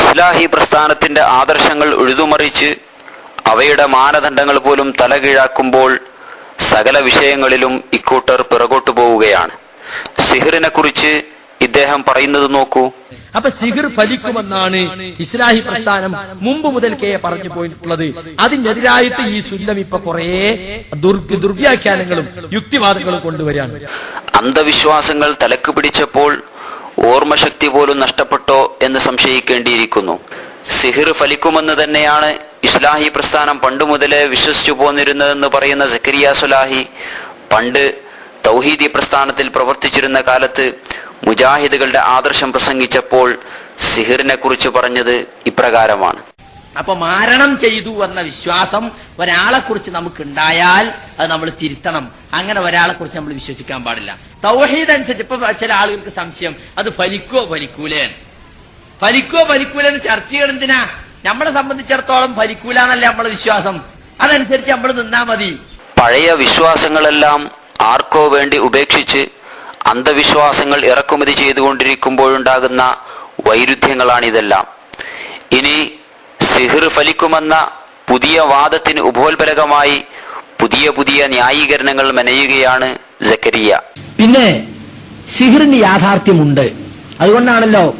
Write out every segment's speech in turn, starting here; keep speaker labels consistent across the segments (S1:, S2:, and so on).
S1: ഇസ്ലാഹി പ്രസ്ഥാനത്തിന്റെ ആദർശങ്ങൾ ഉഴുതുമറിച്ച് അവയുടെ മാനദണ്ഡങ്ങൾ പോലും തലകീഴാക്കുമ്പോൾ സകല വിഷയങ്ങളിലും ഇക്കൂട്ടർ പിറകോട്ടു പോവുകയാണ്. സിഹിറിനെ കുറിച്ച് ഇദ്ദേഹം പറയുന്നത് നോക്കൂ.
S2: അപ്പൊ സിഹിർ ഫലിക്കുമെന്നാണ് ഇസ്ലാഹി പ്രസ്ഥാനം മുമ്പ് മുതൽക്കേ പറഞ്ഞു പോയിട്ടുള്ളത്. അതിനെതിരായിട്ട് ഈ സുല്ലം ഇപ്പൊ കുറേ ദുർവ്യാഖ്യാനങ്ങളും യുക്തിവാദങ്ങളും കൊണ്ടുവരികയാണ്.
S1: അന്ധവിശ്വാസങ്ങൾ തലക്ക് പിടിച്ചപ്പോൾ ഓർമ്മശക്തി പോലും നഷ്ടപ്പെട്ടോ എന്ന് സംശയിക്കേണ്ടിയിരിക്കുന്നു. സിഹിർ ഫലിക്കുമെന്ന് തന്നെയാണ് ഇസ്ലാഹി പ്രസ്ഥാനം പണ്ടുമുതലേ വിശ്വസിച്ചു പോന്നിരുന്നതെന്ന് പറയുന്ന സക്കരിയ സുലാഹി പണ്ട് തൗഹീദി പ്രസ്ഥാനത്തിൽ പ്രവർത്തിച്ചിരുന്ന കാലത്ത് മുജാഹിദുകളുടെ ആദർശം പ്രസംഗിച്ചപ്പോൾ സിഹിറിനെ കുറിച്ച് പറഞ്ഞത് ഇപ്രകാരമാണ്.
S3: അപ്പൊ മാരണം ചെയ്തു എന്ന വിശ്വാസം ഒരാളെ കുറിച്ച് നമുക്ക് ഉണ്ടായാൽ അത് നമ്മൾ തിരുത്തണം. അങ്ങനെ ഒരാളെ കുറിച്ച് നമ്മൾ വിശ്വസിക്കാൻ പാടില്ല. തൗഹീദ് അനുസരിച്ച് ഇപ്പൊ ചില ആളുകൾക്ക് സംശയം അത് ഫലിക്കോ ഫലിക്കൂലേ? ഫലിക്കോ ഫലിക്കൂല എന്ന് ചർച്ച ചെയ്യണം എന്തിനാ? നമ്മളെ സംബന്ധിച്ചിടത്തോളം ഫലിക്കൂല എന്നല്ല നമ്മളെ വിശ്വാസം. അതനുസരിച്ച് നമ്മൾ നിന്നാ മതി.
S1: പഴയ വിശ്വാസങ്ങളെല്ലാം ആർക്കോ വേണ്ടി ഉപേക്ഷിച്ച് അന്ധവിശ്വാസങ്ങൾ ഇറക്കുമതി ചെയ്തുകൊണ്ടിരിക്കുമ്പോഴുണ്ടാകുന്ന വൈരുദ്ധ്യങ്ങളാണിതെല്ലാം. ഇനി സിഹിർ ഫലിക്കുമെന്ന പുതിയ വാദത്തിന് ഉപോത്ബലകമായി പുതിയ പുതിയ ന്യായീകരണങ്ങൾ മെനയുകയാണ് ജക്കരിയ
S4: പിന്നെ സിഹിറിന് യാഥാർത്ഥ്യമുണ്ട്. അതുകൊണ്ടാണല്ലോ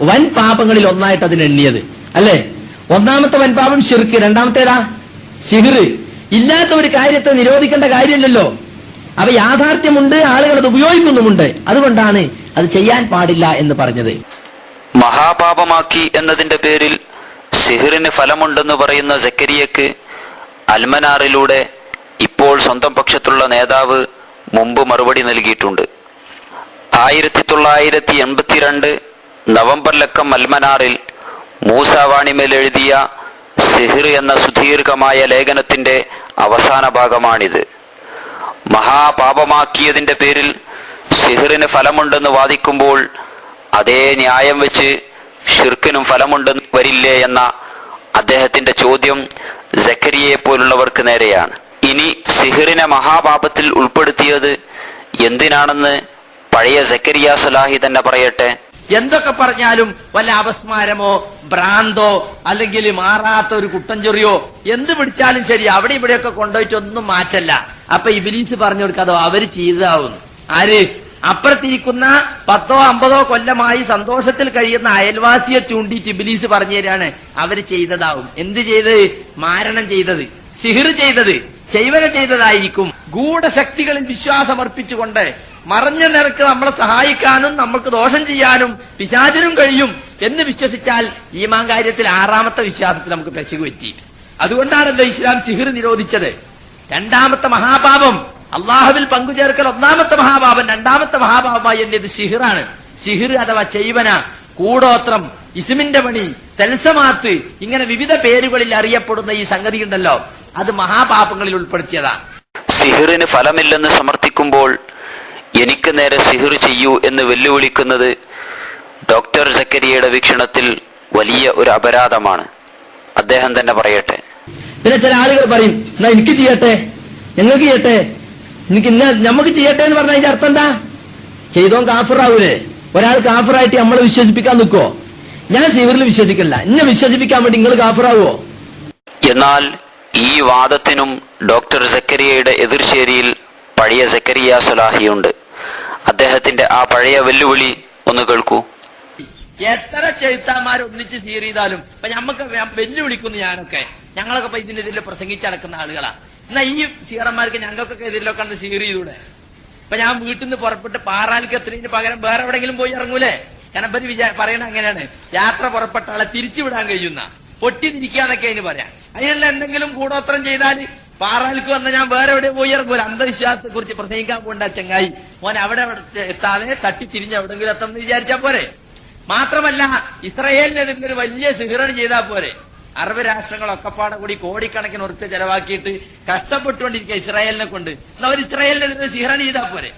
S4: വൻ പാപങ്ങളിൽ ഒന്നായിട്ട് അതിന് എണ്ണിയത്. അല്ലേ? ഒന്നാമത്തെ വൻ പാപം ഷിർക്ക് രണ്ടാമത്തേതാ സിഹിർ. ഇല്ലാത്ത ഒരു കാര്യത്തെ നിരോധിക്കേണ്ട കാര്യമില്ലല്ലോ. അവ യാഥാർത്ഥ്യമുണ്ട് ആളുകൾ അത് ഉപയോഗിക്കുന്നുമുണ്ട്. അതുകൊണ്ടാണ് അത് ചെയ്യാൻ പാടില്ല എന്ന് പറഞ്ഞത്.
S1: മഹാപാപമാക്കി എന്നതിന്റെ പേരിൽ സിഹിറിന് ഫലമുണ്ടെന്ന് പറയുന്ന ജക്കരിയക്ക് അൽമനാറിലൂടെ ഇപ്പോൾ സ്വന്തം പക്ഷത്തുള്ള നേതാവ് മുമ്പ് മറുപടി നൽകിയിട്ടുണ്ട്. ആയിരത്തി തൊള്ളായിരത്തി എൺപത്തിരണ്ട് നവംബർ ലക്കം അൽമനാറിൽ മൂസാവാണിമേൽ എഴുതിയ സിഹിർ എന്ന സുദീർഘമായ ലേഖനത്തിന്റെ അവസാന ഭാഗമാണിത്. മഹാപാപമാക്കിയതിന്റെ പേരിൽ സിഹിറിന് ഫലമുണ്ടെന്ന് വാദിക്കുമ്പോൾ അതേ ന്യായം വെച്ച് ഷിർക്കിനും ഫലമുണ്ടെന്ന് വരില്ലേ എന്ന അദ്ദേഹത്തിന്റെ ചോദ്യം ജക്കരിയെ പോലുള്ളവർക്ക് നേരെയാണ്. ഇനി സിഹിറിനെ മഹാപാപത്തിൽ ഉൾപ്പെടുത്തിയത് എന്തിനാണെന്ന് പഴയ സക്കരിയ സലാഹി തന്നെ പറയട്ടെ.
S3: എന്തൊക്കെ പറഞ്ഞാലും വല്ല അപസ്മാരമോ ഭ്രാന്തോ അല്ലെങ്കിൽ മാറാത്ത ഒരു കുട്ടഞ്ചൊറിയോ എന്ത് പിടിച്ചാലും ശരി അവിടെ ഇവിടെയൊക്കെ കൊണ്ടുപോയിട്ട് ഒന്നും മാറ്റല്ല. അപ്പൊ ഇബിലീസ് പറഞ്ഞു കൊടുക്കാതോ അവർ ചെയ്തതാവുന്നു. ആര്? അപ്പുറത്തിരിക്കുന്ന പത്തോ അമ്പതോ കൊല്ലമായി സന്തോഷത്തിൽ കഴിയുന്ന അയൽവാസിയെ ചൂണ്ടി ടിബിലീസ് പറഞ്ഞു തരാണ് അവർ ചെയ്തതാവും. എന്ത് ചെയ്ത്? മാരണം ചെയ്തത്. സിഹിർ ചെയ്തത്. ചെയ്വന ചെയ്തതായിരിക്കും. ഗൂഢശക്തികളിൽ വിശ്വാസമർപ്പിച്ചുകൊണ്ട് മറഞ്ഞ നിരക്ക് നമ്മളെ സഹായിക്കാനും നമ്മൾക്ക് ദോഷം ചെയ്യാനും പിശാചിനും കഴിയും എന്ന് വിശ്വസിച്ചാൽ ഈമാൻ കാര്യത്തിൽ ആറാമത്തെ വിശ്വാസത്തിൽ നമുക്ക് പെശകു പറ്റി അതുകൊണ്ടാണല്ലോ ഇസ്ലാം സിഹിർ നിരോധിച്ചത്. രണ്ടാമത്തെ മഹാപാപം. അള്ളാഹുവിൽ പങ്കുചേർക്കൽ ഒന്നാമത്തെ മഹാഭാവൻ രണ്ടാമത്തെ മഹാഭാവമായി എന്നത് സിഹിറാണ് സിഹിർ അഥവാ ചെയ്വന കൂടോത്രം ഇസ്മിന്റെ പണി തെൽസമാത്ത് ഇങ്ങനെ വിവിധ പേരുകളിൽ അറിയപ്പെടുന്ന ഈ സംഗതി ഉണ്ടല്ലോ അത് മഹാപാപങ്ങളിൽ ഉൾപ്പെടുത്തിയതാണ്
S1: സിഹിറിന് ഫലമില്ലെന്ന് സമർത്ഥിക്കുമ്പോൾ എനിക്ക് നേരെ സിഹിർ ചെയ്യൂ എന്ന് വെല്ലുവിളിക്കുന്നത് ഡോക്ടർ ജക്കരിയയുടെ വീക്ഷണത്തിൽ വലിയ ഒരു അപരാധമാണ്. അദ്ദേഹം തന്നെ പറയട്ടെ.
S4: പിന്നെ ചില ആളുകൾ പറയും എന്നാ എനിക്ക് ചെയ്യട്ടെ? ഞങ്ങൾക്ക് ചെയ്യട്ടെ? എനിക്ക് ഇന്ന നമുക്ക് ചെയ്യട്ടെ എന്ന് പറഞ്ഞാൽ അതിന്റെ അർത്ഥം എന്താ? ചെയ്തോ കാഫറാവൂലേ? ഒരാൾ കാഫറായിട്ട് നമ്മളെ വിശ്വസിപ്പിക്കാൻ നിൽക്കോ ഞാൻ സിവറിൽ വിശ്വസിക്കില്ല എന്നെ വിശ്വസിപ്പിക്കാൻ വേണ്ടി നിങ്ങൾ കാഫറാവോ
S1: എന്നാൽ ഈ വാദത്തിനും ഡോക്ടർ സക്കരിയയുടെ എതിർശേരിയിൽ പഴയ സക്കരിയ സുലാഹിയുണ്ട്. അദ്ദേഹത്തിന്റെ ആ പഴയ വെല്ലുവിളി ഒന്ന് കേൾക്കൂ.
S3: എത്ര ചെഴുത്താന്മാർ ഒന്നിച്ച് സീർ ചെയ്താലും ഇപ്പൊ ഞമ്മക്ക് വെല്ലുവിളിക്കുന്നു ഞാനൊക്കെ. ഞങ്ങളൊക്കെ ഇപ്പൊ ഇതിനെതിരെ പ്രസംഗിച്ചടക്കുന്ന ആളുകളാ. എന്നാ ഈ സീറന്മാർക്ക് ഞങ്ങൾക്കൊക്കെ എതിരിലൊക്കെ കണ്ട് സീർ ചെയ്തൂടെ? ഇപ്പൊ ഞാൻ വീട്ടിൽ നിന്ന് പുറപ്പെട്ട് പാറാൽക്ക് എത്തുന്നതിന് പകരം വേറെ എവിടെങ്കിലും പോയി ഇറങ്ങൂലേ? കനപ്പരി വിചാ പറയണ അങ്ങനെയാണ്. യാത്ര പുറപ്പെട്ട ആളെ തിരിച്ചു വിടാൻ കഴിയുന്ന. പൊട്ടി തിരിക്കാന്നൊക്കെ അതിന് പറയാം. അതിനുള്ള എന്തെങ്കിലും കൂടോത്രം ചെയ്താൽ പാറാൽക്ക് വന്ന ഞാൻ വേറെ എവിടെ പോയി ഇറങ്ങൂല. അന്ധവിശ്വാസത്തെ കുറിച്ച് പ്രസംഗിക്കാൻ പോണ്ട ചങ്ങായി. മോൻ അവിടെ എത്താതെ തട്ടി തിരിഞ്ഞ് എവിടെങ്കിലും എത്തണം എന്ന് വിചാരിച്ചാ പോരെ? മാത്രമല്ല ഇസ്രയേലിനെതിരെ ഒരു വലിയ സിഹിറൺ ചെയ്താൽ പോരെ? അറബ് രാഷ്ട്രങ്ങളൊക്കെ പാടെ കൂടി കോടിക്കണക്കിന് ഉറപ്പ് ചെലവാക്കിയിട്ട് കഷ്ടപ്പെട്ടുകൊണ്ടിരിക്കുക ഇസ്രായേലിനെ കൊണ്ട്. എന്നാ ഒരു ഇസ്രായേലിനെതിരെ സിഹിറൺ ചെയ്താൽ പോരെ.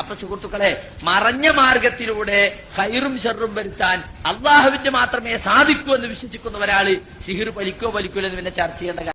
S3: അപ്പൊ സുഹൃത്തുക്കളെ മറഞ്ഞ മാർഗത്തിലൂടെ ഹൈറും ഷെറും വരുത്താൻ അള്ളാഹുവിന്റെ മാത്രമേ സാധിക്കൂ എന്ന് വിശ്വസിക്കുന്ന ഒരാൾ സിഹിർ പലിക്കോ പലിക്കൂലെന്ന് പിന്നെ ചർച്ച ചെയ്യേണ്ട